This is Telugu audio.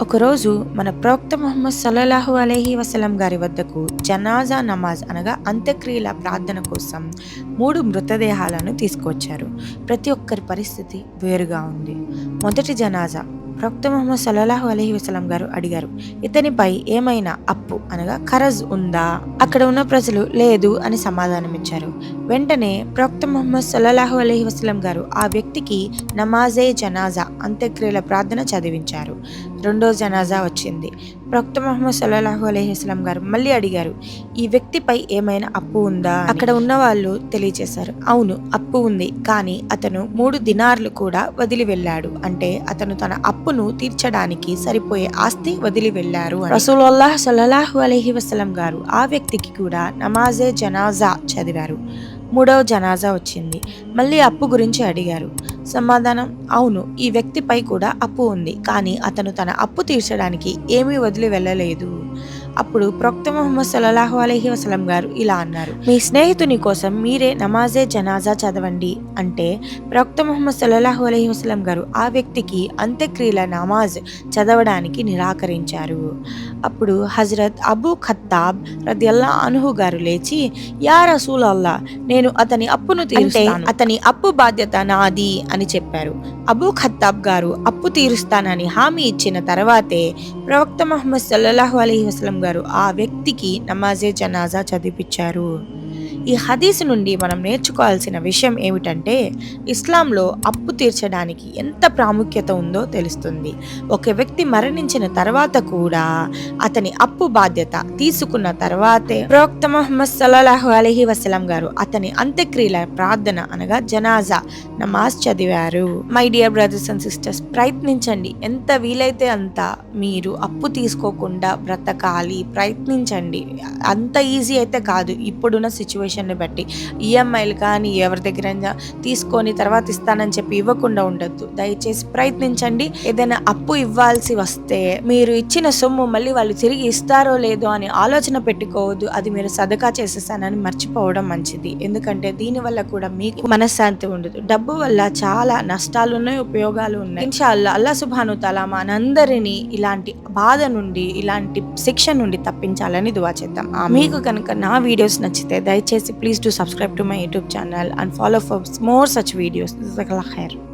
ఒకరోజు మన ప్రవక్త ముహమ్మద్ సల్లల్లాహు అలైహి వసలం గారి వద్దకు జనాజా నమాజ్ అనగా అంత్యక్రియల ప్రార్థన కోసం మూడు మృతదేహాలను తీసుకొచ్చారు. ప్రతి ఒక్కరి పరిస్థితి వేరుగా ఉంది. మొదటి జనాజా ప్రవక్త ముహమ్మద్ సల్లాహు అలహి వసలం గారు అడిగారు ఇతనిపై ఏమైనా అప్పు అనగా ఖరజ్ ఉందా? అక్కడ ఉన్న ప్రజలు లేదు అని సమాధానం ఇచ్చారు వెంటనే ప్రవక్త ముహమ్మద్ సల్లాహు అలహి వసలం గారు ఆ వ్యక్తికి నమాజే జనాజా అంత్యక్రియల ప్రార్థన చదివించారు. రెండో జనాజా వచ్చింది. ప్రవక్త మహమ్మద్ సల్లాహు అలైహి వసలం గారు మళ్ళీ అడిగారు ఈ వ్యక్తిపై ఏమైనా అప్పు ఉందా? అక్కడ ఉన్న వాళ్ళు తెలియజేశారు అవును అప్పు ఉంది కానీ అతను మూడు దినార్లు కూడా వదిలి వెళ్ళాడు. అంటే అతను తన అప్పును తీర్చడానికి సరిపోయే ఆస్తి వదిలి వెళ్ళారు రసూలుల్లాహ్ సల్లాహు అలహీ వసలం గారు ఆ వ్యక్తికి కూడా నమాజే జనాజా చదివారు. మూడవ జనాజా వచ్చింది. మళ్ళీ అప్పు గురించి అడిగారు. సమాధానం అవును ఈ వ్యక్తిపై కూడా అప్పు ఉంది. కానీ అతను తన అప్పు తీర్చడానికి ఏమీ వదిలి వెళ్ళలేదు. అప్పుడు ప్రొక్త ముహమ్మద్ సల్లాహు అలహి వసలం గారు ఇలా అన్నారు మీ స్నేహితుని కోసం మీరే నమాజే జనాజా చదవండి. అంటే ప్రొక్త ముహమ్మద్ సల్లాహు అలహి వసలం గారు ఆ వ్యక్తికి అంత్యక్రియల నమాజ్ చదవడానికి నిరాకరించారు. అప్పుడు హజరత్ అబూ ఖత్తాబ్ రదియల్లా అనుహు గారు లేచి యా రసూల్ అల్లా నేను అతని అప్పును తీరుస్తాను. అతని అప్పు బాధ్యత నాది అని చెప్పారు. అబూ ఖత్తాబ్ గారు అప్పు తీరుస్తానని హామీ ఇచ్చిన తర్వాతే ప్రవక్త మహమ్మద్ సల్లల్లాహు అలైహి వసలం గారు ఆ వ్యక్తికి నమాజే జనాజా చదివిపించారు. ఈ హదీస్ నుండి మనం నేర్చుకోవాల్సిన విషయం ఏమిటంటే ఇస్లాంలో అప్పు తీర్చడానికి ఎంత ప్రాముఖ్యత ఉందో తెలుస్తుంది. ఒక వ్యక్తి మరణించిన తర్వాత కూడా అతని అప్పు బాధ్యత తీసుకున్న తర్వాతే ప్రవక్త మహమ్మద్ సల్లాహు అలహి వసలం గారు అతని అంత్యక్రియల ప్రార్థన అనగా జనాజా నమాజ్ చదివారు. My dear brothers and sisters ప్రయత్నించండి. ఎంత వీలైతే అంత మీరు అప్పు తీసుకోకుండా బ్రతకాలి. ప్రయత్నించండి. అంత ఈజీ అయితే కాదు. ఇప్పుడున్న సిచ్యువేషన్ని బట్టి ఈఎంఐలు కానీ ఎవరి దగ్గర తీసుకొని తర్వాత ఇస్తానని చెప్పి ఇవ్వకుండా ఉండొద్దు. దయచేసి ప్రయత్నించండి. ఏదైనా అప్పు ఇవ్వాల్సి వస్తే మీరు ఇచ్చిన సొమ్ము మళ్ళీ వాళ్ళు తిరిగి ఇస్తారో లేదో అని ఆలోచన పెట్టుకోవద్దు. అది మీరు సదకా చేసేసానని మర్చిపోవడం మంచిది. ఎందుకంటే దీనివల్ల కూడా మీకు మనశ్శాంతి ఉండదు. డబ్బు వల్ల చాలా నష్టాలు ఉన్నాయి ఉపయోగాలు ఉన్నాయి. ఇన్షాల్లా అల్లా సుభాను తలా మనందరినీ ఇలాంటి బాధ నుండి ఇలాంటి శిక్ష నుండి తప్పించాలని దువా చేద్దాం. మీకు కనుక నా వీడియోస్ నచ్చితే దయచేసి Please do subscribe to my YouTube channel and follow for more such videos. This is Khair.